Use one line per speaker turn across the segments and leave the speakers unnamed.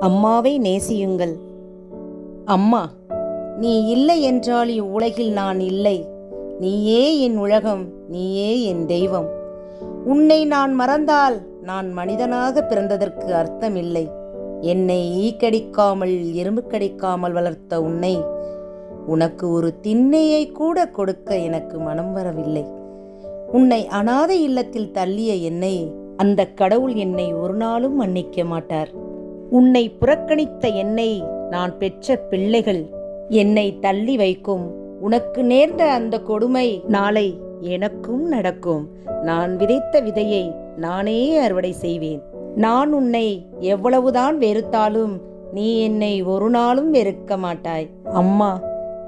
அம்மாவை நேசியுங்கள். அம்மா நீ இல்லை என்றால் இவ்வுலகில் நான் இல்லை. நீயே என் உலகம் நீயே என் தெய்வம். உன்னை நான் மறந்தால் நான் மனிதனாக பிறந்ததற்கு அர்த்தமில்லை. என்னை ஈ கடிக்காமல் எறும்பு கடிக்காமல் வளர்த்த உன்னை உனக்கு ஒரு திண்ணையை கூட கொடுக்க எனக்கு மனம் வரவில்லை. உன்னை அனாதை இல்லத்தில் தள்ளிய என்னை அந்த கடவுள் என்னை ஒரு நாளும் மன்னிக்க மாட்டார். உன்னை புறக்கணித்த என்னை நான் பெற்ற பிள்ளைகள். என்னை தள்ளி வைக்கும். உனக்கு நேர்ந்த அந்த கொடுமை நாளை எனக்கும் நடக்கும். நான் விதைத்த விதையை நானே அறுவடை செய்வேன். நான் உன்னை எவ்வளவுதான் வெறுத்தாலும் நீ என்னை ஒரு நாளும் வெறுக்க மாட்டாய். அம்மா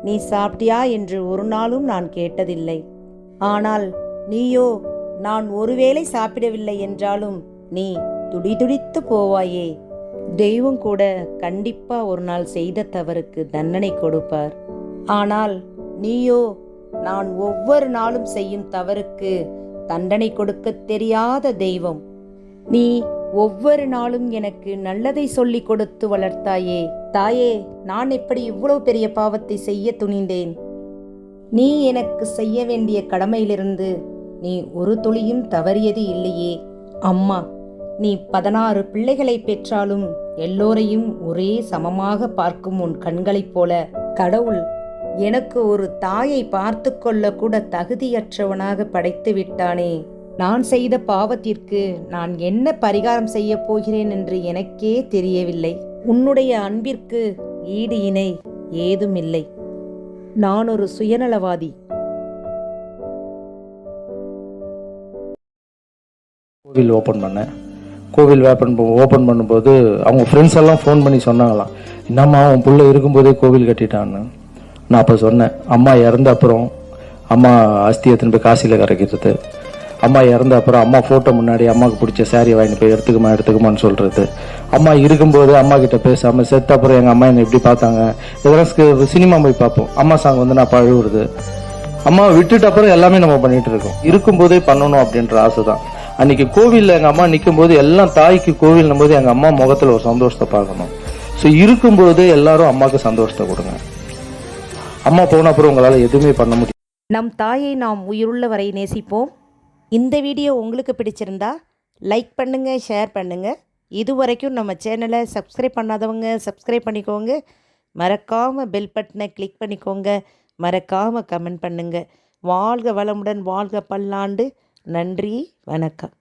நீ சாப்பிட்டியா என்று ஒரு நாளும் நான் கேட்டதில்லை. ஆனால் நீயோ நான் ஒருவேளை சாப்பிடவில்லை என்றாலும் நீ துடிதுடித்து போவாயே. தெய்வம் கூட கண்டிப்பா ஒரு நாள் செய்த தவறுக்கு தண்டனை கொடுப்பார். ஆனால் நீயோ நான் ஒவ்வொரு நாளும் செய்யும் தவறுக்கு தண்டனை கொடுக்க தெரியாத தெய்வம். நீ ஒவ்வொரு நாளும் எனக்கு நல்லதை சொல்லிக் கொடுத்து வளர்த்தாயே. தாயே நான் எப்படி இவ்வளவு பெரிய பாவத்தை செய்ய துணிந்தேன்? நீ எனக்கு செய்ய வேண்டிய கடமையிலிருந்து நீ ஒரு துளியும் தவறியது இல்லையே. அம்மா நீ பதினாறு பிள்ளைகளை பெற்றாலும் எல்லோரையும் ஒரே சமமாக பார்க்கும் உன் கண்களைப் போல. கடவுள் எனக்கு ஒரு தாயை பார்த்து கொள்ள கூட தகுதியற்றவனாக படைத்து விட்டானே. நான் செய்த பாவத்திற்கு நான் என்ன பரிகாரம் செய்ய போகிறேன் என்று எனக்கே தெரியவில்லை. உன்னுடைய அன்பிற்கு ஈடு இணை ஏதுமில்லை. நான் ஒரு சுயநலவாதி.
கோவில் ஓப்பன் பண்ணேன். கோவில் ஓப்பன் ஓப்பன் பண்ணும்போது அவங்க ஃப்ரெண்ட்ஸ் எல்லாம் ஃபோன் பண்ணி சொன்னாங்களாம். என்னம்மா அவன் பிள்ளை இருக்கும்போதே கோவில் கட்டிட்டான்னு. நான் அப்போ சொன்னேன் அம்மா இறந்த அப்புறம் அம்மா அஸ்தி எடுத்துன்னு போய் காசியில் கரைக்கிறது. அம்மா இறந்த அப்புறம் அம்மா ஃபோட்டோ முன்னாடி அம்மாவுக்கு பிடிச்ச சாரியை வாங்கிட்டு போய் எடுத்துக்குமா எடுத்துக்குமான்னு சொல்கிறது அம்மா இருக்கும்போது அம்மா கிட்ட பேசாமல் செத்த அப்புறம் எங்கள் அம்மா என்னை எப்படி பார்த்தாங்க. இதெல்லாம் சினிமா போய் பார்ப்போம். அம்மா சாங் வந்து நான் பழுவுறது. அம்மா விட்டுட்டு அப்புறம் எல்லாமே நம்ம பண்ணிட்டு இருக்கோம். இருக்கும்போதே பண்ணணும் அப்படின்ற ஆசை தான் அன்னைக்கு கோவில்ல எங்க அம்மா நிற்கும் போது எல்லாம் தாய்க்கு கோவில்னும் போது எங்க அம்மா முகத்துல ஒரு சந்தோஷத்தை பார்க்கணும். ஸோ இருக்கும்போது எல்லாரும் அம்மாவுக்கு சந்தோஷத்தை கொடுங்க. அம்மா போன அப்புறம் உங்களால் எதுவுமே பண்ண முடியும்
நம் தாயை நாம் உயிருள்ள வரை நேசிப்போம். இந்த வீடியோ உங்களுக்கு பிடிச்சிருந்தா லைக் பண்ணுங்க ஷேர் பண்ணுங்க. இதுவரைக்கும் நம்ம சேனலை சப்ஸ்கிரைப் பண்ணாதவங்க சப்ஸ்கிரைப் பண்ணிக்கோங்க. மறக்காமல் பெல் பட்டனை கிளிக் பண்ணிக்கோங்க. மறக்காமல் கமெண்ட் பண்ணுங்கள் வாழ்க வளமுடன் வாழ்க பல்லாண்டு. நன்றி வணக்கம்.